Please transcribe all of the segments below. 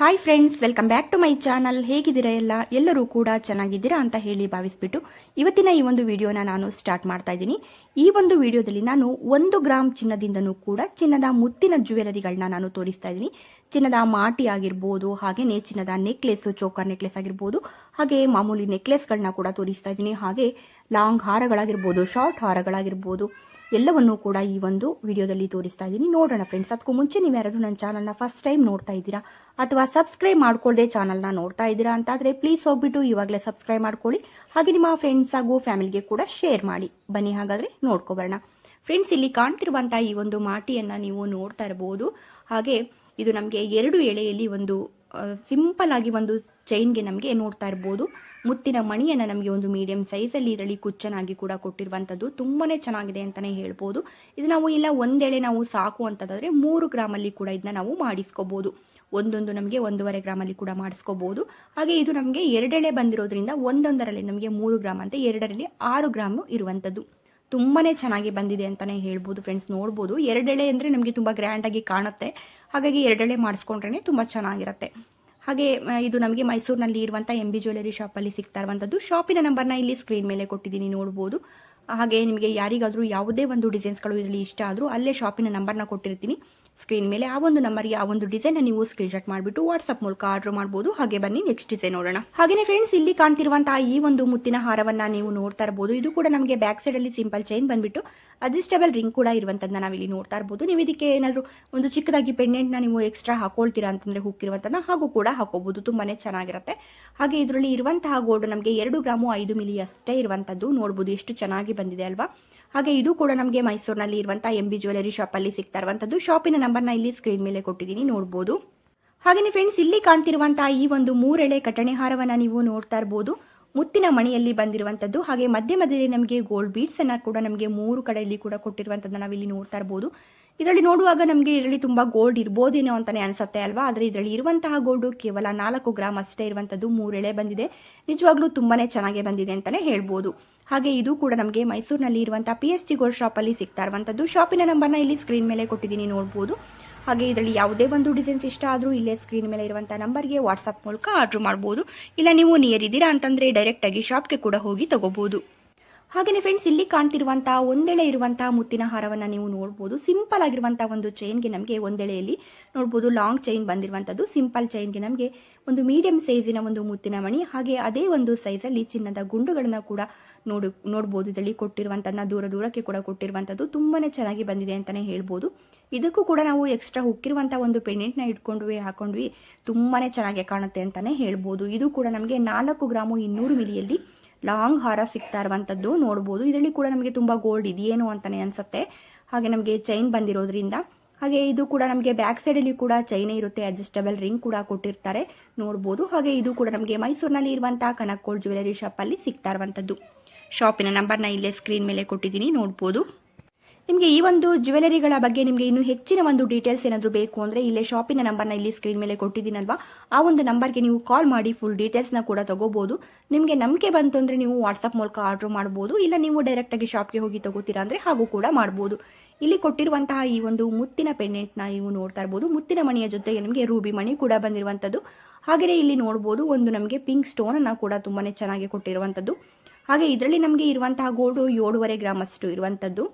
Hi friends welcome back to my channel ಹೇಗಿದ್ದೀರಾ ಎಲ್ಲ? ಎಲ್ಲರೂ ಕೂಡ ಚೆನ್ನಾಗಿದ್ದೀರಾ ಅಂತ ಹೇಳಿ ಭಾವಿಸ್ಬಿಟ್ಟು ಇವತ್ತಿನ ಈ ಒಂದು ವಿಡಿಯೋನ ನಾನು ಸ್ಟಾರ್ಟ್ ಮಾಡ್ತಾ ಇದ್ದೀನಿ. ಈ ಒಂದು ವಿಡಿಯೋದಲ್ಲಿ ನಾನು ಒಂದು ಗ್ರಾಮ್ ಚಿನ್ನದಿಂದನೂ ಕೂಡ ಚಿನ್ನದ ಮುತ್ತಿನ ಜ್ಯುವೆಲರಿಗಳನ್ನ ನಾನು ತೋರಿಸ್ತಾ ಇದ್ದೀನಿ. ಚಿನ್ನದ ಮಾಟಿ ಆಗಿರ್ಬೋದು ಹಾಗೆಯೇ ಚಿನ್ನದ ನೆಕ್ಲೆಸ್ ಚೋಕರ್ ನೆಕ್ಲೆಸ್ ಆಗಿರ್ಬೋದು, ಹಾಗೆ ಮಾಮೂಲಿ ನೆಕ್ಲೆಸ್ಗಳನ್ನ ಕೂಡ ತೋರಿಸ್ತಾ ಇದ್ದೀನಿ. ಹಾಗೆ ಲಾಂಗ್ ಹಾರಗಳಾಗಿರ್ಬೋದು ಶಾರ್ಟ್ ಹಾರಗಳಾಗಿರ್ಬೋದು ಎಲ್ಲವನ್ನೂ ಕೂಡ ಈ ಒಂದು ವಿಡಿಯೋದಲ್ಲಿ ತೋರಿಸ್ತಾ ಇದ್ದೀನಿ ನೋಡೋಣ ಫ್ರೆಂಡ್ಸ್ ಅದಕ್ಕೂ ಮುಂಚೆ ನೀವು ಯಾರಾದರೂ ನನ್ನ ಚಾನಲ್ನ ಫಸ್ಟ್ ಟೈಮ್ ನೋಡ್ತಾ ಇದ್ದೀರಾ, ಅಥವಾ ಸಬ್ಸ್ಕ್ರೈಬ್ ಮಾಡ್ಕೊಳ್ಳದೆ ಚಾನಲ್ನ ನೋಡ್ತಾ ಇದ್ದೀರಾ ಅಂತಾದರೆ ಪ್ಲೀಸ್ ಹೋಗ್ಬಿಟ್ಟು ಇವಾಗಲೇ ಸಬ್ಸ್ಕ್ರೈಬ್ ಮಾಡ್ಕೊಳ್ಳಿ. ಹಾಗೆ ನಿಮ್ಮ ಫ್ರೆಂಡ್ಸ್ ಹಾಗೂ ಫ್ಯಾಮಿಲಿಗೆ ಕೂಡ ಶೇರ್ ಮಾಡಿ. ಬನ್ನಿ ಹಾಗಾದರೆ ನೋಡ್ಕೊಬರೋಣ. ಫ್ರೆಂಡ್ಸ್ ಇಲ್ಲಿ ಕಾಣ್ತಿರುವಂಥ ಈ ಒಂದು ಮಾಟಿಯನ್ನು ನೀವು ನೋಡ್ತಾ ಇರಬಹುದು ಹಾಗೆ ಇದು ನಮಗೆ ಎರಡು ಎಳೆಯಲ್ಲಿ ಒಂದು ಸಿಂಪಲ್ ಆಗಿ ಒಂದು ಚೈನ್ಗೆ ನಮಗೆ ನೋಡ್ತಾ ಇರ್ಬೋದು. ಮುತ್ತಿನ ಮಣಿಯನ್ನು ನಮಗೆ ಒಂದು ಮೀಡಿಯಂ ಸೈಜಲ್ಲಿ ಇರಲಿ, ಕುಚ್ಚನಾಗಿ ಕೂಡ ಕೊಟ್ಟಿರುವಂಥದ್ದು ತುಂಬಾನೇ ಚೆನ್ನಾಗಿದೆ ಅಂತಲೇ ಹೇಳ್ಬೋದು. ಇದು ನಾವು ಇಲ್ಲ ಒಂದೆಳೆ ನಾವು ಸಾಕು ಅಂತಂದರೆ ಮೂರು ಗ್ರಾಮಲ್ಲಿ ಕೂಡ ಇದನ್ನ ನಾವು ಮಾಡಿಸ್ಕೋಬೋದು. ಒಂದೊಂದು ನಮಗೆ ಒಂದೂವರೆ ಗ್ರಾಮಲ್ಲಿ ಕೂಡ ಮಾಡಿಸ್ಕೋಬೋದು. ಹಾಗೆ ಇದು ನಮಗೆ ಎರಡೆಳೆ ಬಂದಿರೋದ್ರಿಂದ ಒಂದೊಂದರಲ್ಲಿ ನಮಗೆ ಮೂರು ಗ್ರಾಮ್ ಅಂತ ಎರಡರಲ್ಲಿ ಆರು ಗ್ರಾಮ್ ಇರುವಂಥದ್ದು ತುಂಬಾನೇ ಚೆನ್ನಾಗಿ ಬಂದಿದೆ ಅಂತಲೇ ಹೇಳ್ಬೋದು ಫ್ರೆಂಡ್ಸ್ ನೋಡ್ಬೋದು. ಎರಡೆಳೆ ಅಂದರೆ ನಮಗೆ ತುಂಬ ಗ್ರ್ಯಾಂಡಾಗಿ ಕಾಣುತ್ತೆ. ಹಾಗಾಗಿ ಎರಡೆಳೆ ಮಾಡಿಸ್ಕೊಂಡ್ರೆ ತುಂಬ ಚೆನ್ನಾಗಿರುತ್ತೆ. ಹಾಗೆ ಇದು ನಮಗೆ ಮೈಸೂರಿನಲ್ಲಿ ಇರುವಂಥ ಎಂ ಬಿ ಜ್ಯುವೆಲರಿ ಶಾಪಲ್ಲಿ ಸಿಗ್ತಾ ಇರುವಂಥದ್ದು ಶಾಪಿನ ನಂಬರ್ನ ಇಲ್ಲಿ ಸ್ಕ್ರೀನ್ ಮೇಲೆ ಕೊಟ್ಟಿದ್ದೀನಿ ನೋಡ್ಬೋದು. ಹಾಗೆ ನಿಮಗೆ ಯಾರಿಗಾದರೂ ಯಾವುದೇ ಒಂದು ಡಿಸೈನ್ಸ್ಗಳು ಇದರಲ್ಲಿ ಇಷ್ಟ ಆದರೂ ಅಲ್ಲೇ ಶಾಪಿನ ನಂಬರ್ನ ಕೊಟ್ಟಿರ್ತೀನಿ. ಸ್ಕ್ರೀನ್ ಮೇಲೆ ಆ ಒಂದು ನಂಬರ್ಗೆ ಆ ಒಂದು ಡಿಸೈನ್ ನೀವು ಸ್ಕ್ರೀನ್ಶಾಟ್ ಮಾಡಿಬಿಟ್ಟು ವಾಟ್ಸ್ಆಪ್ ಮೂಲಕ ಆರ್ಡರ್ ಮಾಡಬಹುದು ಹಾಗೆ ಬನ್ನಿ ನೆಕ್ಸ್ಟ್ ಡಿಸೈನ್ ನೋಡೋಣ. ಹಾಗೆ ಫ್ರೆಂಡ್ಸ್ ಇಲ್ಲಿ ಕಾಣ್ತಿರುವಂತಹ ಈ ಒಂದು ಮುತ್ತಿನ ಹಾರವನ್ನ ನೀವು ನೋಡ್ತಾ ಇರಬಹುದು ಇದು ಕೂಡ ನಮಗೆ ಬ್ಯಾಕ್ ಸೈಡ್ ಅಲ್ಲಿ ಸಿಂಪಲ್ ಚೈನ್ ಬಂದ್ಬಿಟ್ಟು ಅಡ್ಜಸ್ಟಬಲ್ ರಿಂಗ್ ಕೂಡ ಇರುವಂತದನ್ನ ನಾವಿಲ್ಲಿ ನೋಡ್ತಾ ಇರಬಹುದು ನೀವು ಇದಕ್ಕೆ ಏನಾದರೂ ಒಂದು ಚಿಕ್ಕದಾಗಿ ಪೆಂಡೆಂಟ್ನ ನೀವು ಎಕ್ಸ್ಟ್ರಾ ಹಾಕೊಳ್ತೀರಾ ಅಂತಂದ್ರೆ ಹುಕ್ಕಿರುವಂತದನ್ನ ಹಾಗೂ ಕೂಡ ಹಾಕೋಬಹುದು ತುಂಬಾನೇ ಚೆನ್ನಾಗಿರುತ್ತೆ. ಹಾಗೆ ಇದರಲ್ಲಿ ಇರುವಂತಹ ಗೋಲ್ಡ್ ನಮಗೆ ಎರಡು ಗ್ರಾಮು ಐದು ಮಿಲಿ ಅಷ್ಟೇ ಇರುವಂತದ್ದು ನೋಡಬಹುದು ಎಷ್ಟು ಚೆನ್ನಾಗಿ ಬಂದಿದೆ ಅಲ್ವಾ? ಹಾಗೆ ಇದು ಕೂಡ ನಮಗೆ ಮೈಸೂರಿನಲ್ಲಿ ಇರುವಂತಹ ಎಂ ಬಿ ಜ್ಯುವೆಲರಿ ಶಾಪಲ್ಲಿ ಸಿಗ್ತಾ ಇರುವಂತದ್ದು. ಶಾಪಿನ ನಂಬರ್ನ ಇಲ್ಲಿ ಸ್ಕ್ರೀನ್ ಮೇಲೆ ಕೊಟ್ಟಿದ್ದೀನಿ ನೋಡಬಹುದು ಹಾಗೆಯೇ ಫ್ರೆಂಡ್ಸ್ ಇಲ್ಲಿ ಕಾಣ್ತಿರುವಂತಹ ಈ ಒಂದು ಮೂರೆಳೆ ಕಟಣೆ ಹಾರವನ್ನ ನೀವು ನೋಡ್ತಾ ಇರಬಹುದು ಮುತ್ತಿನ ಮಣಿಯಲ್ಲಿ ಬಂದಿರುವಂತದ್ದು, ಹಾಗೆ ಮಧ್ಯ ಮಧ್ಯದಲ್ಲಿ ನಮಗೆ ಗೋಲ್ಡ್ ಬೀಡ್ಸ್ ಅನ್ನ ಕೂಡ ನಮಗೆ ಮೂರು ಕಡೆಯಲ್ಲಿ ಕೂಡ ಕೊಟ್ಟಿರುವಂತದ್ದು ನಾವಿಲ್ಲಿ ನೋಡ್ತಾ ಇರಬಹುದು ಇದರಲ್ಲಿ ನೋಡುವಾಗ ನಮಗೆ ಇದರಲ್ಲಿ ತುಂಬಾ ಗೋಲ್ಡ್ ಇರ್ಬೋದೇನೋ ಅಂತಾನೆ ಅನ್ಸುತ್ತೆ ಅಲ್ವಾ? ಆದರೆ ಇದರಲ್ಲಿ ಇರುವಂತಹ ಗೋಲ್ಡ್ ಕೇವಲ ನಾಲ್ಕು ಗ್ರಾಮ್ ಅಷ್ಟೇ ಇರುವಂತದ್ದು ಮೂರೆಳೆ ಬಂದಿದೆ. ನಿಜವಾಗ್ಲೂ ತುಂಬಾನೇ ಚೆನ್ನಾಗಿ ಬಂದಿದೆ ಅಂತಾನೆ ಹೇಳ್ಬೋದು. ಹಾಗೆ ಇದು ಕೂಡ ನಮಗೆ ಮೈಸೂರಿನಲ್ಲಿ ಇರುವಂತಹ ಪಿ ಎಸ್ ಜಿ ಗೋಲ್ಡ್ ಶಾಪಲ್ಲಿ ಸಿಗ್ತಾ ಇರುವಂತದ್ದು. ಶಾಪಿನ ನಂಬರ್ನ ಇಲ್ಲಿ ಸ್ಕ್ರೀನ್ ಮೇಲೆ ಕೊಟ್ಟಿದ್ದೀನಿ, ನೋಡ್ಬೋದು. ಹಾಗೆ ಇದರಲ್ಲಿ ಯಾವುದೇ ಒಂದು ಡಿಸೈನ್ಸ್ ಇಷ್ಟ ಆದರೂ ಇಲ್ಲೇ ಸ್ಕ್ರೀನ್ ಮೇಲೆ ಇರುವಂಥ ನಂಬರ್ಗೆ ವಾಟ್ಸಪ್ ಮೂಲಕ ಆರ್ಡರ್ ಮಾಡ್ಬೋದು. ಇಲ್ಲ ನೀವು ನಿಯರ್ ಇದ್ದೀರಾ ಅಂತಂದರೆ ಡೈರೆಕ್ಟಾಗಿ ಶಾಪ್ಗೆ ಕೂಡ ಹೋಗಿ ತಗೋಬೋದು. ಹಾಗೆಯೇ ಫ್ರೆಂಡ್ಸ್ ಇಲ್ಲಿ ಕಾಣ್ತಿರುವಂತಹ ಒಂದೆಳೆ ಇರುವಂತಹ ಮುತ್ತಿನ ಹಾರವನ್ನು ನೀವು ನೋಡ್ಬೋದು. ಸಿಂಪಲ್ ಆಗಿರುವಂತಹ ಒಂದು ಚೈನ್ಗೆ ನಮಗೆ ಒಂದೆಳೆಯಲ್ಲಿ ನೋಡ್ಬೋದು. ಲಾಂಗ್ ಚೈನ್ ಬಂದಿರುವಂಥದ್ದು ಸಿಂಪಲ್ ಚೈನ್ಗೆ ನಮಗೆ ಒಂದು ಮೀಡಿಯಂ ಸೈಜಿನ ಒಂದು ಮುತ್ತಿನ ಮಣಿ, ಹಾಗೆ ಅದೇ ಒಂದು ಸೈಜಲ್ಲಿ ಚಿನ್ನದ ಗುಂಡುಗಳನ್ನು ಕೂಡ ನೋಡು, ನೋಡ್ಬೋದು. ಇದರಲ್ಲಿ ಕೊಟ್ಟಿರುವಂಥದ್ದನ್ನ ದೂರ ದೂರಕ್ಕೆ ಕೂಡ ಕೊಟ್ಟಿರುವಂಥದ್ದು ತುಂಬಾನೇ ಚೆನ್ನಾಗಿ ಬಂದಿದೆ ಅಂತಲೇ ಹೇಳ್ಬೋದು. ಇದಕ್ಕೂ ಕೂಡ ನಾವು ಎಕ್ಸ್ಟ್ರಾ ಹುಕ್ಕಿರುವಂಥ ಒಂದು ಪೆಂಡೆಂಟ್ನ ಇಟ್ಕೊಂಡ್ವಿ, ಹಾಕೊಂಡ್ವಿ. ತುಂಬಾನೇ ಚೆನ್ನಾಗಿ ಕಾಣುತ್ತೆ ಅಂತಲೇ ಹೇಳ್ಬೋದು. ಇದು ಕೂಡ ನಮಗೆ ನಾಲ್ಕು ಗ್ರಾಮು ಇನ್ನೂರು ಮಿಲಿಯಲ್ಲಿ ಲಾಂಗ್ ಹಾರ ಸಿಗ್ತಾ ಇರುವಂಥದ್ದು ನೋಡ್ಬೋದು. ಇದರಲ್ಲಿ ಕೂಡ ನಮಗೆ ತುಂಬ ಗೋಲ್ಡ್ ಇದೆಯೇನು ಅಂತಾನೆ ಅನಿಸುತ್ತೆ. ಹಾಗೆ ನಮಗೆ ಚೈನ್ ಬಂದಿರೋದ್ರಿಂದ. ಹಾಗೆ ಇದು ಕೂಡ ನಮಗೆ ಬ್ಯಾಕ್ ಸೈಡಲ್ಲಿ ಕೂಡ ಚೈನೇ ಇರುತ್ತೆ. ಅಡ್ಜಸ್ಟಬಲ್ ರಿಂಗ್ ಕೂಡ ಕೊಟ್ಟಿರ್ತಾರೆ. ನೋಡ್ಬೋದು. ಹಾಗೆ ಇದು ಕೂಡ ನಮಗೆ ಮೈಸೂರಿನಲ್ಲಿ ಇರುವಂತಹ ಕನಕ್ ಗೋಲ್ಡ್ ಜ್ಯುವೆಲರಿ ಶಾಪಲ್ಲಿ ಸಿಗ್ತಾ ಇರುವಂಥದ್ದು ಶಾಪಿನ ನಂಬರ್ನ ಇಲ್ಲೇ ಸ್ಕ್ರೀನ್ ಮೇಲೆ ಕೊಟ್ಟಿದ್ದೀನಿ. ನೋಡ್ಬೋದು. ನಿಮಗೆ ಈ ಒಂದು ಜ್ಯುವೆಲರಿಗಳ ಬಗ್ಗೆ ನಿಮಗೆ ಇನ್ನೂ ಹೆಚ್ಚಿನ ಒಂದು ಡೀಟೇಲ್ಸ್ ಏನಾದರೂ ಬೇಕು ಅಂದರೆ ಇಲ್ಲೇ ಶಾಪಿನ ನಂಬರ್ನ ಇಲ್ಲಿ ಸ್ಕ್ರೀನ್ ಮೇಲೆ ಕೊಟ್ಟಿದ್ದೀನಲ್ವಾ? ಆ ಒಂದು ನಂಬರ್ಗೆ ನೀವು ಕಾಲ್ ಮಾಡಿ ಫುಲ್ ಡೀಟೇಲ್ಸ್ನ ಕೂಡ ತಗೋಬೋದು. ನಿಮಗೆ ನಂಬಿಕೆ ಬಂತು ಅಂದರೆ ನೀವು ವಾಟ್ಸಪ್ ಮೂಲಕ ಆರ್ಡರ್ ಮಾಡ್ಬೋದು, ಇಲ್ಲ ನೀವು ಡೈರೆಕ್ಟಾಗಿ ಶಾಪ್ಗೆ ಹೋಗಿ ತಗೋತೀರಾ ಅಂದರೆ ಹಾಗೂ ಕೂಡ ಮಾಡ್ಬೋದು. ಇಲ್ಲಿ ಕೊಟ್ಟಿರುವಂತಹ ಈ ಒಂದು ಮುತ್ತಿನ ಪೆಂಡೆಂಟ್ನ ನೀವು ನೋಡ್ತಾ ಇರ್ಬೋದು. ಮುತ್ತಿನ ಮಣಿಯ ಜೊತೆಗೆ ನಿಮಗೆ ರೂಬಿ ಮಣಿ ಕೂಡ ಬಂದಿರುವಂಥದ್ದು. ಹಾಗೆಯೇ ಇಲ್ಲಿ ನೋಡ್ಬೋದು, ಒಂದು ನಮಗೆ ಪಿಂಕ್ ಸ್ಟೋನನ್ನು ಕೂಡ ತುಂಬಾ ಚೆನ್ನಾಗಿ ಕೊಟ್ಟಿರುವಂಥದ್ದು. ಹಾಗೆ ಇದರಲ್ಲಿ ನಮಗೆ ಇರುವಂತಹ ಗೋಲ್ಡು ಏಳುವರೆ ಗ್ರಾಮ್ ಅಷ್ಟು ಇರುವಂಥದ್ದು.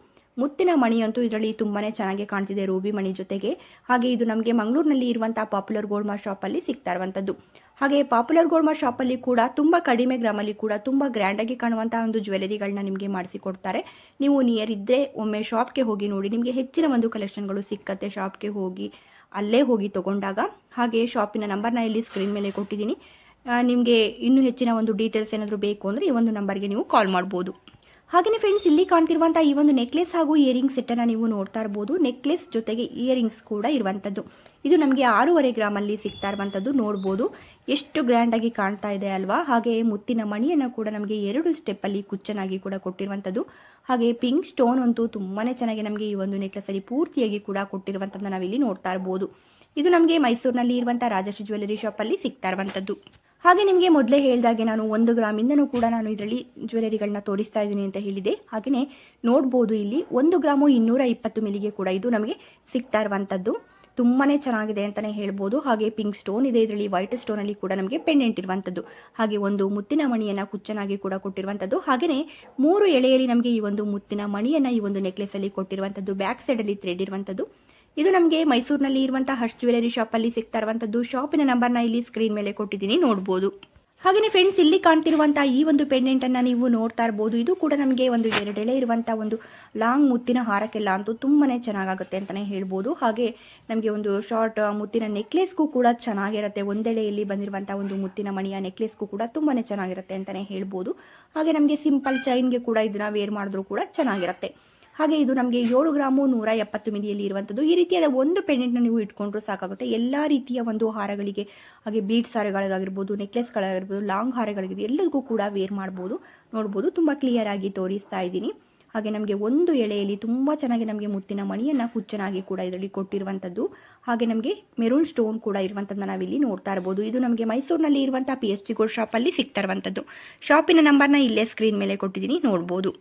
ಮುತ್ತಿನ ಮಣಿಯಂತೂ ಇದರಲ್ಲಿ ತುಂಬಾನೇ ಚೆನ್ನಾಗಿ ಕಾಣ್ತಿದೆ ರೂಬಿ ಮಣಿ ಜೊತೆಗೆ. ಹಾಗೆ ಇದು ನಮಗೆ ಮಂಗಳೂರಿನಲ್ಲಿ ಇರುವಂತಹ ಪಾಪ್ಯುಲರ್ ಗೋಲ್ಡ್ ಮಾರ್ ಶಾಪಲ್ಲಿ ಸಿಗ್ತಾ ಇರುವಂಥದ್ದು ಹಾಗೆ ಪಾಪ್ಯುಲರ್ ಗೋಲ್ಡ್ ಮಾರ್ ಶಾಪಲ್ಲಿ ಕೂಡ ತುಂಬ ಕಡಿಮೆ ಗ್ರಾಮಲ್ಲಿ ಕೂಡ ತುಂಬ ಗ್ರ್ಯಾಂಡಾಗಿ ಕಾಣುವಂತಹ ಒಂದು ಜ್ಯುವೆಲರಿಗಳನ್ನ ನಿಮಗೆ ಮಾಡಿಸಿಕೊಡ್ತಾರೆ ನೀವು ನಿಯರ್ ಇದ್ದರೆ ಒಮ್ಮೆ ಶಾಪ್ಗೆ ಹೋಗಿ ನೋಡಿ, ನಿಮಗೆ ಹೆಚ್ಚಿನ ಒಂದು ಕಲೆಕ್ಷನ್ಗಳು ಸಿಕ್ಕತ್ತೆ ಶಾಪ್ಗೆ ಹೋಗಿ, ಅಲ್ಲೇ ಹೋಗಿ ತಗೊಂಡಾಗ. ಹಾಗೆ ಶಾಪಿನ ನಂಬರ್ನ ಇಲ್ಲಿ ಸ್ಕ್ರೀನ್ ಮೇಲೆ ಕೊಟ್ಟಿದ್ದೀನಿ. ನಿಮಗೆ ಇನ್ನೂ ಹೆಚ್ಚಿನ ಒಂದು ಡೀಟೇಲ್ಸ್ ಏನಾದರೂ ಬೇಕು ಅಂದರೆ ಈ ಒಂದು ನಂಬರ್ಗೆ ನೀವು ಕಾಲ್ ಮಾಡ್ಬೋದು. ಹಾಗೆಯೇ ಫ್ರೆಂಡ್ಸ್ ಇಲ್ಲಿ ಕಾಣ್ತಿರುವಂತಹ ಈ ಒಂದು ನೆಕ್ಲೆಸ್ ಹಾಗೂ ಇಯರಿಂಗ್ ಸೆಟ್ಟನ್ನು ನೀವು ನೋಡ್ತಾ ಇರ್ಬೋದು. ನೆಕ್ಲೆಸ್ ಜೊತೆಗೆ ಇಯರಿಂಗ್ಸ್ ಕೂಡ ಇರುವಂಥದ್ದು. ಇದು ನಮಗೆ ಆರೂವರೆ ಗ್ರಾಮಲ್ಲಿ ಸಿಗ್ತಾ ಇರುವಂಥದ್ದು. ನೋಡ್ಬೋದು. ಎಷ್ಟು ಗ್ರ್ಯಾಂಡಾಗಿ ಕಾಣ್ತಾ ಇದೆ ಅಲ್ವಾ? ಹಾಗೆ ಮುತ್ತಿನ ಮಣಿಯನ್ನು ಕೂಡ ನಮಗೆ ಎರಡು ಸ್ಟೆಪ್ಪಲ್ಲಿ ಕುಚ್ಚನಾಗಿ ಕೂಡ ಕೊಟ್ಟಿರುವಂಥದ್ದು. ಹಾಗೆ ಪಿಂಕ್ ಸ್ಟೋನ್ ಅಂತೂ ತುಂಬಾ ಚೆನ್ನಾಗಿ ನಮಗೆ ಈ ಒಂದು ನೆಕ್ಲೆಸಲ್ಲಿ ಪೂರ್ತಿಯಾಗಿ ಕೂಡ ಕೊಟ್ಟಿರುವಂಥದ್ದು ನಾವಿಲ್ಲಿ ನೋಡ್ತಾ ಇರ್ಬೋದು. ಇದು ನಮಗೆ ಮೈಸೂರಿನಲ್ಲಿ ಇರುವಂಥ ರಾಜಶ್ರೀ ಜ್ಯುವೆಲರಿ ಶಾಪಲ್ಲಿ ಸಿಗ್ತಾ ಇರುವಂಥದ್ದು. ಹಾಗೆ ನಿಮಗೆ ಮೊದಲೇ ಹೇಳಿದಾಗೆ ನಾನು ಒಂದು ಗ್ರಾಮಿಂದನೂ ಕೂಡ ನಾನು ಇದರಲ್ಲಿ ಜ್ಯುವೆಲರಿಗಳನ್ನ ತೋರಿಸ್ತಾ ಇದ್ದೀನಿ ಅಂತ ಹೇಳಿದೆ ಹಾಗೆಯೇ ನೋಡ್ಬೋದು ಇಲ್ಲಿ ಒಂದು ಗ್ರಾಮು ಇನ್ನೂರ ಇಪ್ಪತ್ತು ಮಿಲಿಗೆ ಕೂಡ ಇದು ನಮಗೆ ಸಿಗ್ತಾ ಇರುವಂಥದ್ದು ತುಂಬಾನೇ ಚೆನ್ನಾಗಿದೆ ಅಂತಲೇ ಹೇಳ್ಬೋದು. ಹಾಗೆ ಪಿಂಕ್ ಸ್ಟೋನ್ ಇದೆ, ಇದರಲ್ಲಿ ವೈಟ್ ಸ್ಟೋನ್ ಅಲ್ಲಿ ಕೂಡ ನಮಗೆ ಪೆಂಡೆಂಟ್ ಇರುವಂಥದ್ದು ಹಾಗೆ ಒಂದು ಮುತ್ತಿನ ಮಣಿಯನ್ನ ಕುಚ್ಚನಾಗಿ ಕೂಡ ಕೊಟ್ಟಿರುವಂಥದ್ದು ಹಾಗೆಯೇ ಮೂರು ಎಳೆಯಲ್ಲಿ ನಮಗೆ ಈ ಒಂದು ಮುತ್ತಿನ ಮಣಿಯನ್ನ ಈ ಒಂದು ನೆಕ್ಲೆಸಲ್ಲಿ ಅಲ್ಲಿ ಕೊಟ್ಟಿರುವಂತದ್ದು. ಬ್ಯಾಕ್ ಸೈಡ್ ಅಲ್ಲಿ ಥ್ರೆಡ್ ಇರುವಂತದ್ದು. ಇದು ನಮಗೆ ಮೈಸೂರಿನಲ್ಲಿ ಇರುವಂತಹ ಹರ್ಷ್ ಜ್ಯುವೆಲರಿ ಶಾಪ್ ಅಲ್ಲಿ ಸಿಗ್ತಾ ಇರುವಂತದ್ದು. ಶಾಪಿನ ನ ಇಲ್ಲಿ ಸ್ಕ್ರೀನ್ ಮೇಲೆ ಕೊಟ್ಟಿದ್ದೀನಿ ನೋಡಬಹುದು ಹಾಗೆಯೇ ಫ್ರೆಂಡ್ಸ್ ಇಲ್ಲಿ ಕಾಣ್ತಿರುವಂತಹ ಈ ಒಂದು ಪೆಂಡೆಂಟ್ ಅನ್ನ ನೀವು ನೋಡ್ತಾ ಇರಬಹುದು ಇದು ಕೂಡ ನಮಗೆ ಒಂದು ಎರಡೆಳೆ ಇರುವಂತಹ ಒಂದು ಲಾಂಗ್ ಮುತ್ತಿನ ಹಾರಕ್ಕೆಲ್ಲ ಅಂತೂ ತುಂಬಾನೇ ಚೆನ್ನಾಗುತ್ತೆ ಅಂತಾನೆ ಹೇಳ್ಬೋದು. ಹಾಗೆ ನಮಗೆ ಒಂದು ಶಾರ್ಟ್ ಮುತ್ತಿನ ನೆಕ್ಲೆಸ್ಗೂ ಕೂಡ ಚೆನ್ನಾಗಿರುತ್ತೆ. ಒಂದೆಳೆಯಲ್ಲಿ ಬಂದಿರುವಂತಹ ಒಂದು ಮುತ್ತಿನ ಮಣಿಯ ನೆಕ್ಲೆಸ್ಗೂ ಕೂಡ ತುಂಬಾನೇ ಚೆನ್ನಾಗಿರುತ್ತೆ ಅಂತಾನೆ ಹೇಳ್ಬೋದು. ಹಾಗೆ ನಮಗೆ ಸಿಂಪಲ್ ಚೈನ್ಗೆ ಕೂಡ ಇದನ್ನ ವೇರ್ ಮಾಡಿದ್ರು ಕೂಡ ಚೆನ್ನಾಗಿರುತ್ತೆ. ಹಾಗೆ ಇದು ನಮಗೆ ಏಳು ಗ್ರಾಮು ನೂರ ಎಪ್ಪತ್ತು ಮಿಲಿಯಲ್ಲಿ ಇರುವಂಥದ್ದು ಈ ರೀತಿಯಾದ ಒಂದು ಪೆಂಡೆಂಟ್ನ ನೀವು ಇಟ್ಕೊಂಡ್ರೂ ಸಾಕಾಗುತ್ತೆ. ಎಲ್ಲ ರೀತಿಯ ಒಂದು ಹಾರಗಳಿಗೆ, ಹಾಗೆ ಬೀಡ್ಸ್ ಹಾರಗಳಿಗಾಗಿರ್ಬೋದು ನೆಕ್ಲೆಸ್ಗಳಾಗಿರ್ಬೋದು, ಲಾಂಗ್ ಹಾರಗಳಿಗೆ ಎಲ್ಲರಿಗೂ ಕೂಡ ವೇರ್ ಮಾಡ್ಬೋದು, ನೋಡ್ಬೋದು. ತುಂಬ ಕ್ಲಿಯರ್ ಆಗಿ ತೋರಿಸ್ತಾ ಇದ್ದೀನಿ. ಹಾಗೆ ನಮಗೆ ಒಂದು ಎಳೆಯಲ್ಲಿ ತುಂಬ ಚೆನ್ನಾಗಿ ನಮಗೆ ಮುತ್ತಿನ ಮಣಿಯನ್ನು ಹುಚ್ಚನಾಗಿ ಕೂಡ ಇದರಲ್ಲಿ ಕೊಟ್ಟಿರುವಂಥದ್ದು ಹಾಗೆ ನಮಗೆ ಮೆರೂನ್ ಸ್ಟೋನ್ ಕೂಡ ಇರುವಂಥದ್ದನ್ನ ನಾವಿಲ್ಲಿ ನೋಡ್ತಾ ಇರ್ಬೋದು. ಇದು ನಮಗೆ ಮೈಸೂರಿನಲ್ಲಿ ಇರುವಂಥ ಪಿ ಎಸ್ ಜಿ ಗೋಲ್ಡ್ ಶಾಪಲ್ಲಿ ಸಿಗ್ತಾ ಇರುವಂಥದ್ದು ಶಾಪಿನ ನಂಬರ್ನ ಇಲ್ಲೇ ಸ್ಕ್ರೀನ್ ಮೇಲೆ ಕೊಟ್ಟಿದ್ದೀನಿ, ನೋಡ್ಬೋದು.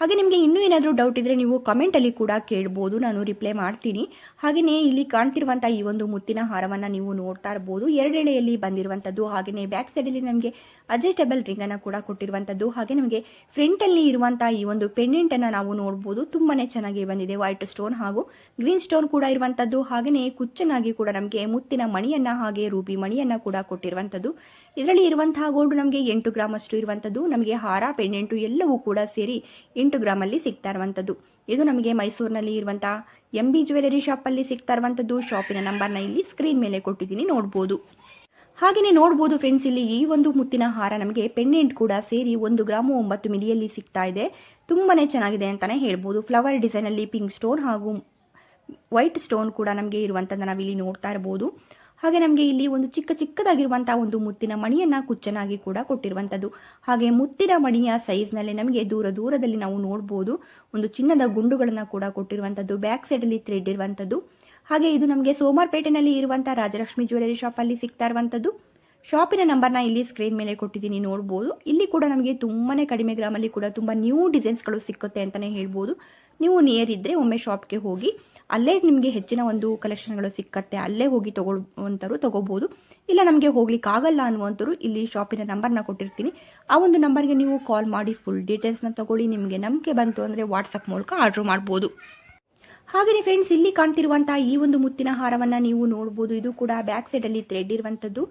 ಹಾಗೆ ನಿಮಗೆ ಇನ್ನೂ ಏನಾದರೂ ಡೌಟ್ ಇದ್ದರೆ ನೀವು ಕಮೆಂಟಲ್ಲಿ ಕೂಡ ಕೇಳ್ಬೋದು, ನಾನು ರಿಪ್ಲೈ ಮಾಡ್ತೀನಿ. ಹಾಗೆಯೇ ಇಲ್ಲಿ ಕಾಣ್ತಿರುವಂಥ ಈ ಒಂದು ಮುತ್ತಿನ ಹಾರವನ್ನು ನೀವು ನೋಡ್ತಾ ಇರ್ಬೋದು. ಎರಡೆಳೆಯಲ್ಲಿ ಬಂದಿರುವಂಥದ್ದು ಹಾಗೆಯೇ ಬ್ಯಾಕ್ ಸೈಡಲ್ಲಿ ನಮಗೆ ಅಡ್ಜಸ್ಟಬಲ್ ರಿಂಗನ್ನು ಕೂಡ ಕೊಟ್ಟಿರುವಂಥದ್ದು ಹಾಗೆ ನಮಗೆ ಫ್ರಂಟಲ್ಲಿ ಇರುವಂಥ ಈ ಒಂದು ಪೆಂಡೆಂಟನ್ನು ನಾವು ನೋಡ್ಬೋದು. ತುಂಬಾ ಚೆನ್ನಾಗಿ ಬಂದಿದೆ ವೈಟ್ ಸ್ಟೋನ್ ಹಾಗೂ ಗ್ರೀನ್ ಸ್ಟೋನ್ ಕೂಡ ಇರುವಂಥದ್ದು ಹಾಗೆಯೇ ಕುಚ್ಚನಾಗಿ ಕೂಡ ನಮಗೆ ಮುತ್ತಿನ ಮಣಿಯನ್ನು ಹಾಗೆ ರೂಬಿ ಮಣಿಯನ್ನು ಕೂಡ ಕೊಟ್ಟಿರುವಂಥದ್ದು ಇದರಲ್ಲಿ ಇರುವಂತಹ ಗೋಲ್ಡ್ ನಮಗೆ ಎಂಟು ಗ್ರಾಮ್ ಅಷ್ಟು ಇರುವಂಥದ್ದು ನಮಗೆ ಹಾರ ಪೆಂಡೆಂಟು ಎಲ್ಲವೂ ಕೂಡ ಸೇರಿ ಎಂಟು ಗ್ರಾಮಲ್ಲಿ ಸಿಗ್ತಾ ಇರುವಂಥದ್ದು. ಇದು ನಮಗೆ ಮೈಸೂರಿನಲ್ಲಿ ಇರುವಂತಹ ಎಂ ಬಿ ಜ್ಯುವೆಲರಿ ಶಾಪಲ್ಲಿ ಸಿಗ್ತಾ ಇರುವಂಥದ್ದು. ಶಾಪಿನ ನಂಬರ್ನ ಇಲ್ಲಿ ಸ್ಕ್ರೀನ್ ಮೇಲೆ ಕೊಟ್ಟಿದ್ದೀನಿ, ನೋಡ್ಬೋದು. ಹಾಗೆಯೇ ನೋಡ್ಬೋದು ಫ್ರೆಂಡ್ಸ್ ಇಲ್ಲಿ ಈ ಒಂದು ಮುತ್ತಿನ ಹಾರ ನಮಗೆ ಪೆಂಡೆಂಟ್ ಕೂಡ ಸೇರಿ ಒಂದು ಗ್ರಾಮು ಒಂಬತ್ತು ಮಿಲಿಯಲ್ಲಿ ಸಿಗ್ತಾ ಇದೆ. ತುಂಬಾನೇ ಚೆನ್ನಾಗಿದೆ ಅಂತಾನೆ ಹೇಳ್ಬೋದು. ಫ್ಲವರ್ ಡಿಸೈನಲ್ಲಿ ಪಿಂಕ್ ಸ್ಟೋನ್ ಹಾಗೂ ವೈಟ್ ಸ್ಟೋನ್ ಕೂಡ ನಮಗೆ ಇರುವಂಥದ್ದು ನಾವಿಲ್ಲಿ ನೋಡ್ತಾ ಇರ್ಬೋದು. ಹಾಗೆ ನಮಗೆ ಇಲ್ಲಿ ಒಂದು ಚಿಕ್ಕ ಚಿಕ್ಕದಾಗಿರುವಂತಹ ಒಂದು ಮುತ್ತಿನ ಮಣಿಯನ್ನ ಕುಚ್ಚನಾಗಿ ಕೂಡ ಕೊಟ್ಟಿರುವಂಥದ್ದು. ಹಾಗೆ ಮುತ್ತಿನ ಮಣಿಯ ಸೈಜ್ನಲ್ಲಿ ನಮಗೆ ದೂರ ದೂರದಲ್ಲಿ ನಾವು ನೋಡ್ಬೋದು. ಒಂದು ಚಿನ್ನದ ಗುಂಡುಗಳನ್ನು ಕೂಡ ಕೊಟ್ಟಿರುವಂಥದ್ದು. ಬ್ಯಾಕ್ ಸೈಡಲ್ಲಿ ಥ್ರೆಡ್ ಇರುವಂಥದ್ದು. ಹಾಗೆ ಇದು ನಮಗೆ ಸೋಮಾರ್ಪೇಟೆನಲ್ಲಿ ಇರುವಂತಹ ರಾಜಲಕ್ಷ್ಮಿ ಜ್ಯುವೆಲರಿ ಶಾಪಲ್ಲಿ ಸಿಗ್ತಾ ಇರುವಂಥದ್ದು. ಶಾಪಿನ ನಂಬರ್ನ ಇಲ್ಲಿ ಸ್ಕ್ರೀನ್ ಮೇಲೆ ಕೊಟ್ಟಿದ್ದೀನಿ, ನೋಡ್ಬೋದು. ಇಲ್ಲಿ ಕೂಡ ನಮಗೆ ತುಂಬಾನೇ ಕಡಿಮೆ ಗ್ರಾಮಲ್ಲಿ ಕೂಡ ತುಂಬಾ ನ್ಯೂ ಡಿಸೈನ್ಸ್ಗಳು ಸಿಕ್ಕುತ್ತೆ ಅಂತಾನೆ ಹೇಳ್ಬೋದು. ನೀವು ನಿಯರ್ ಇದ್ರೆ ಒಮ್ಮೆ ಶಾಪ್ಗೆ ಹೋಗಿ. ಅಲ್ಲೇ ನಿಮಗೆ ಹೆಚ್ಚಿನ ಒಂದು ಕಲೆಕ್ಷನ್ಗಳು ಸಿಕ್ಕತ್ತೆ, ಅಲ್ಲೇ ಹೋಗಿ ತಗೊಳ್ಳುವಂಥವ್ರು ತಗೋಬೋದು. ಇಲ್ಲ ನಮಗೆ ಹೋಗ್ಲಿಕ್ಕಾಗಲ್ಲ ಅನ್ನುವಂಥವ್ರು ಇಲ್ಲಿ ಶಾಪಿನ ನಂಬರ್ನ ಕೊಟ್ಟಿರ್ತೀನಿ. ಆ ಒಂದು ನಂಬರ್ಗೆ ನೀವು ಕಾಲ್ ಮಾಡಿ ಫುಲ್ ಡೀಟೇಲ್ಸ್ನ ತಗೊಳ್ಳಿ, ನಿಮಗೆ ನಂಬಿಕೆ ಬಂತು ಅಂದರೆ ವಾಟ್ಸಪ್ ಮೂಲಕ ಆರ್ಡ್ರ್ ಮಾಡ್ಬೋದು. ಹಾಗೆಯೇ ಫ್ರೆಂಡ್ಸ್ ಇಲ್ಲಿ ಕಾಣ್ತಿರುವಂತಹ ಈ ಒಂದು ಮುತ್ತಿನ ಹಾರವನ್ನ ನೀವು ನೋಡ್ಬೋದು. ಇದು ಕೂಡ ಬ್ಯಾಕ್ ಸೈಡ್ ಅಲ್ಲಿ ಥ್ರೆಡ್ ಇರುವಂತದ್ದು.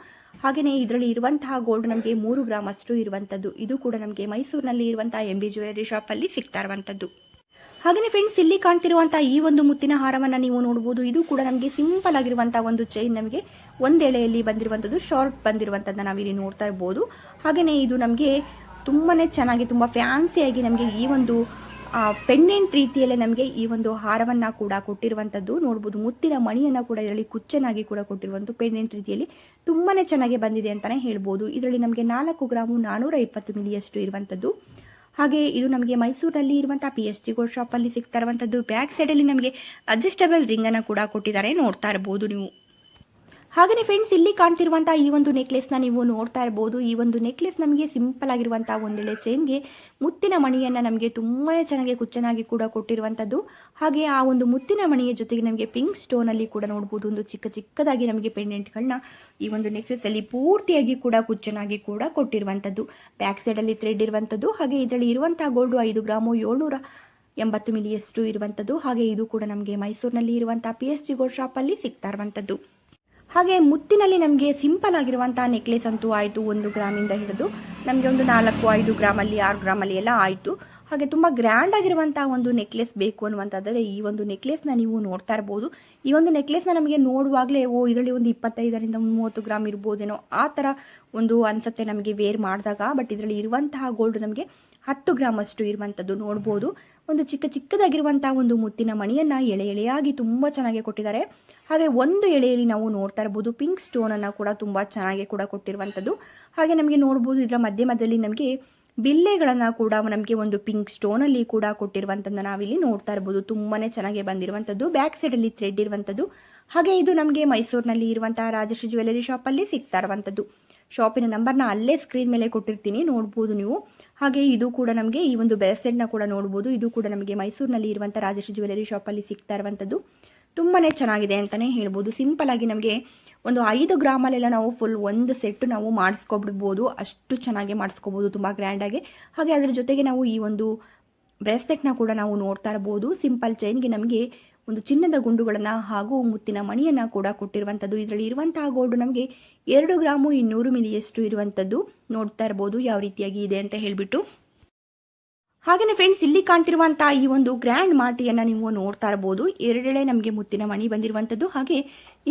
ಹಾಗೆಯೇ ಇದರಲ್ಲಿ ಇರುವಂತಹ ಗೋಲ್ಡ್ ನಮಗೆ ಮೂರು ಗ್ರಾಮ್ ಅಷ್ಟು ಇರುವಂತದ್ದು. ಇದು ಕೂಡ ನಮಗೆ ಮೈಸೂರಿನಲ್ಲಿ ಇರುವಂತಹ ಎಂ ಬಿ ಶಾಪ್ ಅಲ್ಲಿ ಸಿಗ್ತಾ ಇರುವಂತದ್ದು. ಹಾಗೆಯೇ ಫ್ರೆಂಡ್ಸ್ ಇಲ್ಲಿ ಕಾಣ್ತಿರುವಂತಹ ಈ ಒಂದು ಮುತ್ತಿನ ಹಾರವನ್ನ ನೀವು ನೋಡಬಹುದು ಇದು ಕೂಡ ನಮಗೆ ಸಿಂಪಲ್ ಆಗಿರುವಂತಹ ಒಂದು ಚೈನ್ ನಮಗೆ ಒಂದೆಳೆಯಲ್ಲಿ ಬಂದಿರುವಂತದ್ದು ಶಾರ್ಟ್ ಬಂದಿರುವಂತದ್ದನ್ನ ನಾವಿಲ್ಲಿ ನೋಡ್ತಾ ಇರ್ಬೋದು. ಹಾಗೆಯೇ ಇದು ನಮಗೆ ತುಂಬಾನೇ ಚೆನ್ನಾಗಿ, ತುಂಬಾ ಫ್ಯಾನ್ಸಿಯಾಗಿ ನಮಗೆ ಈ ಒಂದು ಪೆಂಡೆಂಟ್ ರೀತಿಯಲ್ಲೇ ನಮಗೆ ಈ ಒಂದು ಹಾರವನ್ನ ಕೂಡ ಕೊಟ್ಟಿರುವಂತದ್ದು. ನೋಡಬಹುದು ಮುತ್ತಿನ ಮಣಿಯನ್ನ ಕೂಡ ಇದರಲ್ಲಿ ಕುಚ್ಚನಾಗಿ ಕೂಡ ಕೊಟ್ಟಿರುವಂಥ ಪೆಂಡೆಂಟ್ ರೀತಿಯಲ್ಲಿ ತುಂಬಾನೇ ಚೆನ್ನಾಗಿ ಬಂದಿದೆ ಅಂತಾನೆ ಹೇಳ್ಬೋದು. ಇದರಲ್ಲಿ ನಮಗೆ ನಾಲ್ಕು ಗ್ರಾಮು ನಾನೂರ ಇಪ್ಪತ್ತು ಮಿಲಿಯಷ್ಟು ಇರುವಂತದ್ದು. ಹಾಗೆ ಇದು ನಮಗೆ ಮೈಸೂರಲ್ಲಿ ಇರುವಂತಹ ಪಿ ಎಸ್ ಜಿ ಗೋಲ್ಡ್ ಶಾಪಲ್ಲಿ ಸಿಗ್ತಾ ಇರುವಂಥದ್ದು ಬ್ಯಾಕ್ ಸೈಡಲ್ಲಿ ನಮಗೆ ಅಡ್ಜಸ್ಟಬಲ್ ಅನ್ನ ಕೂಡ ಕೊಟ್ಟಿದ್ದಾರೆ. ನೋಡ್ತಾ ಇರಬಹುದು ನೀವು. ಹಾಗೆಯೇ ಫ್ರೆಂಡ್ಸ್ ಇಲ್ಲಿ ಕಾಣ್ತಿರುವಂತಹ ಈ ಒಂದು ನೆಕ್ಲೆಸ್ನ ನೀವು ನೋಡ್ತಾ ಇರ್ಬೋದು. ಈ ಒಂದು ನೆಕ್ಲೆಸ್ ನಮಗೆ ಸಿಂಪಲ್ ಆಗಿರುವಂತಹ ಒಂದೆಳೆ ಚೈನ್ಗೆ ಮುತ್ತಿನ ಮಣಿಯನ್ನ ನಮಗೆ ತುಂಬಾ ಚೆನ್ನಾಗಿ ಕುಚ್ಚನಾಗಿ ಕೂಡ ಕೊಟ್ಟಿರುವಂಥದ್ದು ಹಾಗೆ ಆ ಒಂದು ಮುತ್ತಿನ ಮಣಿಯ ಜೊತೆಗೆ ನಮಗೆ ಪಿಂಕ್ ಸ್ಟೋನ್ ಅಲ್ಲಿ ಕೂಡ ನೋಡ್ಬೋದು. ಒಂದು ಚಿಕ್ಕ ಚಿಕ್ಕದಾಗಿ ನಮಗೆ ಪೆಂಡೆಂಟ್ಗಳನ್ನ ಈ ಒಂದು ನೆಕ್ಲೆಸಲ್ಲಿ ಪೂರ್ತಿಯಾಗಿ ಕೂಡ ಕುಚ್ಚನಾಗಿ ಕೂಡ ಕೊಟ್ಟಿರುವಂಥದ್ದು ಬ್ಯಾಕ್ ಸೈಡಲ್ಲಿ ಥ್ರೆಡ್ ಇರುವಂಥದ್ದು ಹಾಗೆ ಇದರಲ್ಲಿ ಇರುವಂತಹ ಗೋಲ್ಡು ಐದು ಗ್ರಾಮು ಏಳ್ನೂರ ಎಂಬತ್ತು ಮಿಲಿಯಷ್ಟು ಇರುವಂಥದ್ದು ಹಾಗೆ ಇದು ಕೂಡ ನಮಗೆ ಮೈಸೂರಿನಲ್ಲಿ ಇರುವಂತಹ ಪಿ ಎಸ್ ಜಿ ಗೋಲ್ಡ್ ಶಾಪಲ್ಲಿ ಸಿಗ್ತಾ ಇರುವಂಥದ್ದು ಹಾಗೆ ಮುತ್ತಿನಲ್ಲಿ ನಮಗೆ ಸಿಂಪಲ್ ಆಗಿರುವಂತಹ ನೆಕ್ಲೆಸ್ ಅಂತೂ ಆಯಿತು ಒಂದು ಗ್ರಾಮಿಂದ ಹಿಡಿದು, ನಮಗೆ ಒಂದು ನಾಲ್ಕು, ಐದು ಗ್ರಾಮಲ್ಲಿ, ಆರು ಗ್ರಾಮಲ್ಲಿ ಎಲ್ಲ ಆಯಿತು. ಹಾಗೆ ತುಂಬ ಗ್ರ್ಯಾಂಡ್ ಆಗಿರುವಂತಹ ಒಂದು ನೆಕ್ಲೆಸ್ ಬೇಕು ಅನ್ನುವಂಥದ್ದಾದರೆ ಈ ಒಂದು ನೆಕ್ಲೆಸ್ನ ನೀವು ನೋಡ್ತಾ ಇರ್ಬೋದು. ಈ ಒಂದು ನೆಕ್ಲೆಸ್ನ ನಮಗೆ ನೋಡುವಾಗಲೇ, ಓ, ಇದರಲ್ಲಿ ಒಂದು ಇಪ್ಪತ್ತೈದರಿಂದ ಮೂವತ್ತು ಗ್ರಾಮ್ ಇರ್ಬೋದೇನೋ ಆ ಥರ ಒಂದು ಅನ್ಸತ್ತೆ ನಮಗೆ ವೇರ್ ಮಾಡಿದಾಗ. ಬಟ್ ಇದರಲ್ಲಿ ಇರುವಂತಹ ಗೋಲ್ಡ್ ನಮಗೆ ಹತ್ತು ಗ್ರಾಮ್ ಅಷ್ಟು ಇರುವಂಥದ್ದು ನೋಡ್ಬೋದು. ಒಂದು ಚಿಕ್ಕ ಚಿಕ್ಕದಾಗಿರುವಂಥ ಒಂದು ಮುತ್ತಿನ ಮಣಿಯನ್ನ ಎಳೆ ಎಳೆಯಾಗಿ ತುಂಬ ಚೆನ್ನಾಗಿ ಕೊಟ್ಟಿದ್ದಾರೆ. ಹಾಗೆ ಒಂದು ಎಳೆಯಲ್ಲಿ ನಾವು ನೋಡ್ತಾ ಇರ್ಬೋದು ಪಿಂಕ್ ಸ್ಟೋನ್ ಅನ್ನ ಕೂಡ ತುಂಬಾ ಚೆನ್ನಾಗಿ ಕೂಡ ಕೊಟ್ಟಿರುವಂಥದ್ದು. ಹಾಗೆ ನಮಗೆ ನೋಡ್ಬೋದು, ಇದರ ಮಧ್ಯ ಮಧ್ಯದಲ್ಲಿ ನಮಗೆ ಬಿಲ್ಲೆಗಳನ್ನ ಕೂಡ ನಮಗೆ ಒಂದು ಪಿಂಕ್ ಸ್ಟೋನ್ ಅಲ್ಲಿ ಕೂಡ ಕೊಟ್ಟಿರುವಂಥದ್ದು ನಾವಿಲ್ಲಿ ನೋಡ್ತಾ ಇರ್ಬೋದು. ತುಂಬಾನೇ ಚೆನ್ನಾಗಿ ಬಂದಿರುವಂಥದ್ದು ಬ್ಯಾಕ್ ಸೈಡ್ ಅಲ್ಲಿ ಥ್ರೆಡ್ ಇರುವಂಥದ್ದು ಹಾಗೆ ಇದು ನಮಗೆ ಮೈಸೂರಿನಲ್ಲಿ ಇರುವಂತಹ ರಾಜಶ್ರೀ ಜ್ಯುವೆಲರಿ ಶಾಪಲ್ಲಿ ಸಿಗ್ತಾ ಇರುವಂಥದ್ದು ಶಾಪಿನ ನಂಬರ್ನ ಅಲ್ಲೇ ಸ್ಕ್ರೀನ್ ಮೇಲೆ ಕೊಟ್ಟಿರ್ತೀನಿ. ನೋಡ್ಬೋದು ನೀವು. ಹಾಗೆ ಇದು ಕೂಡ ನಮಗೆ ಈ ಒಂದು ಬ್ರೇಸ್ಲೆಟ್ನ ಕೂಡ ನೋಡ್ಬೋದು. ಇದು ಕೂಡ ನಮಗೆ ಮೈಸೂರಿನಲ್ಲಿ ಇರುವಂಥ ರಾಜಶ್ರೀ ಜ್ಯುವೆಲರಿ ಶಾಪಲ್ಲಿ ಸಿಗ್ತಾ ಇರುವಂಥದ್ದು ತುಂಬಾ ಚೆನ್ನಾಗಿದೆ ಅಂತಲೇ ಹೇಳ್ಬೋದು. ಸಿಂಪಲ್ ಆಗಿ ನಮಗೆ ಒಂದು ಐದು ಗ್ರಾಮಲ್ಲೆಲ್ಲ ನಾವು ಫುಲ್ ಒಂದು ಸೆಟ್ ನಾವು ಮಾಡಿಸ್ಕೊಬಿಡ್ಬೋದು. ಅಷ್ಟು ಚೆನ್ನಾಗಿ ಮಾಡಿಸ್ಕೋಬೋದು, ತುಂಬ ಗ್ರ್ಯಾಂಡಾಗಿ ಹಾಗೆ ಅದರ ಜೊತೆಗೆ ನಾವು ಈ ಒಂದು ಬ್ರೆಸ್ಲೆಟ್ನ ಕೂಡ ನಾವು ನೋಡ್ತಾ ಇರ್ಬೋದು. ಸಿಂಪಲ್ ಚೈನ್ಗೆ ನಮಗೆ ಒಂದು ಚಿನ್ನದ ಗುಂಡುಗಳನ್ನು ಹಾಗೂ ಮುತ್ತಿನ ಮಣಿಯನ್ನು ಕೂಡ ಕೊಟ್ಟಿರುವಂಥದ್ದು ಇದರಲ್ಲಿ ಇರುವಂತಹ ಗೋಲ್ಡ್ ನಮಗೆ ಎರಡು ಗ್ರಾಮು ಇನ್ನೂರು ಮಿಲಿಯಷ್ಟು ಇರುವಂಥದ್ದು ನೋಡ್ತಾ ಇರ್ಬೋದು. ಯಾವ ರೀತಿಯಾಗಿ ಇದೆ ಅಂತ ಹೇಳಿಬಿಟ್ಟು. ಹಾಗೆಯೇ ಫ್ರೆಂಡ್ಸ್ ಇಲ್ಲಿ ಕಾಣ್ತಿರುವಂತಹ ಈ ಒಂದು ಗ್ರ್ಯಾಂಡ್ ಮಾಟಿಯನ್ನು ನೀವು ನೋಡ್ತಾ ಇರಬಹುದು ಎರಡೆಳೆ ನಮಗೆ ಮುತ್ತಿನ ಮಣಿ ಬಂದಿರುವಂಥದ್ದು ಹಾಗೆ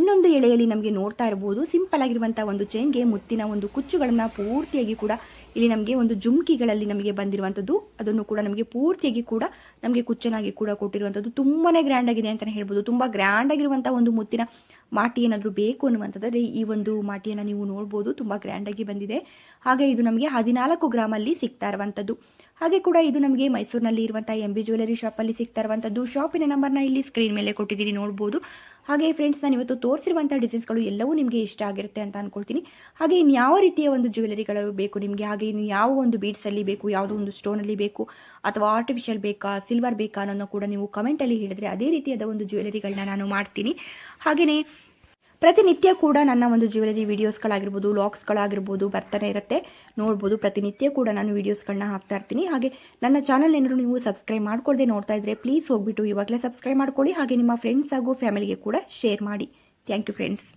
ಇನ್ನೊಂದು ಎಳೆಯಲ್ಲಿ ನಮಗೆ ನೋಡ್ತಾ ಇರಬಹುದು ಸಿಂಪಲ್ ಆಗಿರುವಂತಹ ಒಂದು ಚೈನ್ಗೆ ಮುತ್ತಿನ ಒಂದು ಕುಚ್ಚುಗಳನ್ನು ಪೂರ್ತಿಯಾಗಿ ಕೂಡ ಇಲ್ಲಿ ನಮಗೆ ಒಂದು ಜುಮ್ಕಿಗಳಲ್ಲಿ ನಮಗೆ ಬಂದಿರುವಂಥದ್ದು ಅದನ್ನು ಕೂಡ ನಮಗೆ ಪೂರ್ತಿಯಾಗಿ ಕೂಡ ನಮಗೆ ಕುಚ್ಚನಾಗಿ ಕೂಡ ಕೊಟ್ಟಿರುವಂಥದ್ದು ತುಂಬಾನೇ ಗ್ರ್ಯಾಂಡ್ ಆಗಿದೆ ಅಂತಲೇ ಹೇಳ್ಬೋದು. ತುಂಬ ಗ್ರ್ಯಾಂಡ್ ಆಗಿರುವಂಥ ಒಂದು ಮುತ್ತಿನ ಮಾಟಿ ಏನಾದರೂ ಬೇಕು ಅನ್ನುವಂಥದ್ದರೆ ಈ ಒಂದು ಮಾಟಿಯನ್ನು ನೀವು ನೋಡ್ಬೋದು. ತುಂಬ ಗ್ರ್ಯಾಂಡಾಗಿ ಬಂದಿದೆ. ಹಾಗೆ ಇದು ನಮಗೆ ಹದಿನಾಲ್ಕು ಗ್ರಾಮಲ್ಲಿ ಸಿಗ್ತಾ ಇರುವಂಥದ್ದು ಹಾಗೆ ಕೂಡ ಇದು ನಮಗೆ ಮೈಸೂರಿನಲ್ಲಿ ಇರುವಂಥ ಎಂ ಬಿ ಜ್ಯುವೆಲರಿ ಶಾಪಲ್ಲಿ ಸಿಗ್ತಾ ಇರುವಂಥದ್ದು ಶಾಪಿನ ನಂಬರ್ನ ಇಲ್ಲಿ ಸ್ಕ್ರೀನ್ ಮೇಲೆ ಕೊಟ್ಟಿದ್ದೀನಿ, ನೋಡ್ಬೋದು. ಹಾಗೆ ಫ್ರೆಂಡ್ಸ್ ನಾನು ಇವತ್ತು ತೋರಿಸಿರುವಂಥ ಡಿಸೈನ್ಸ್ಗಳು ಎಲ್ಲವೂ ನಿಮಗೆ ಇಷ್ಟ ಆಗಿರುತ್ತೆ ಅಂತ ಅನ್ಕೊಳ್ತೀನಿ. ಹಾಗೆ ಇನ್ನು ಯಾವ ರೀತಿಯ ಒಂದು ಜ್ಯುವೆಲರಿಗಳು ಬೇಕು ನಿಮಗೆ? ಹಾಗೆ ಇನ್ನು ಯಾವ ಒಂದು ಬೀಡ್ಸಲ್ಲಿ ಬೇಕು? ಯಾವುದೋ ಒಂದು ಸ್ಟೋನಲ್ಲಿ ಬೇಕು? ಅಥವಾ ಆರ್ಟಿಫಿಷಿಯಲ್ ಬೇಕಾ ಸಿಲ್ವರ್ ಬೇಕಾ ಅನ್ನೋ ಕೂಡ ನೀವು ಕಮೆಂಟಲ್ಲಿ ಹೇಳಿದ್ರೆ ಅದೇ ರೀತಿಯಾದ ಒಂದು ಜ್ಯುವೆಲರಿಗಳನ್ನ ನಾನು ಮಾಡ್ತೀನಿ. ಹಾಗೆಯೇ ಪ್ರತಿನಿತ್ಯ ಕೂಡ ನನ್ನ ಒಂದು ಜ್ಯುವೆಲರಿ ವೀಡಿಯೋಸ್ಗಳಾಗಿರ್ಬೋದು ಲಾಕ್ಸ್ಗಳಾಗಿರ್ಬೋದು ಬರ್ತಾನೆ ಇರುತ್ತೆ. ನೋಡ್ಬೋದು, ಪ್ರತಿನಿತ್ಯ ಕೂಡ ನಾನು ವೀಡಿಯೋಸ್ಗಳನ್ನ ಹಾಕ್ತಾ ಇರ್ತೀನಿ. ಹಾಗೆ ನನ್ನ ಚಾನಲ್ ಏನಾದರೂ ನೀವು ಸಬ್ಸ್ಕ್ರೈಬ್ ಮಾಡ್ಕೊಳ್ಳದೆ ನೋಡ್ತಾ ಇದ್ದರೆ ಪ್ಲೀಸ್ ಹೋಗ್ಬಿಟ್ಟು ಇವಾಗಲೇ ಸಬ್ಸ್ಕ್ರೈಬ್ ಮಾಡ್ಕೊಳ್ಳಿ. ಹಾಗೆ ನಿಮ್ಮ ಫ್ರೆಂಡ್ಸ್ ಹಾಗೂ ಫ್ಯಾಮಿಲಿಗೆ ಕೂಡ ಶೇರ್ ಮಾಡಿ. Thank you friends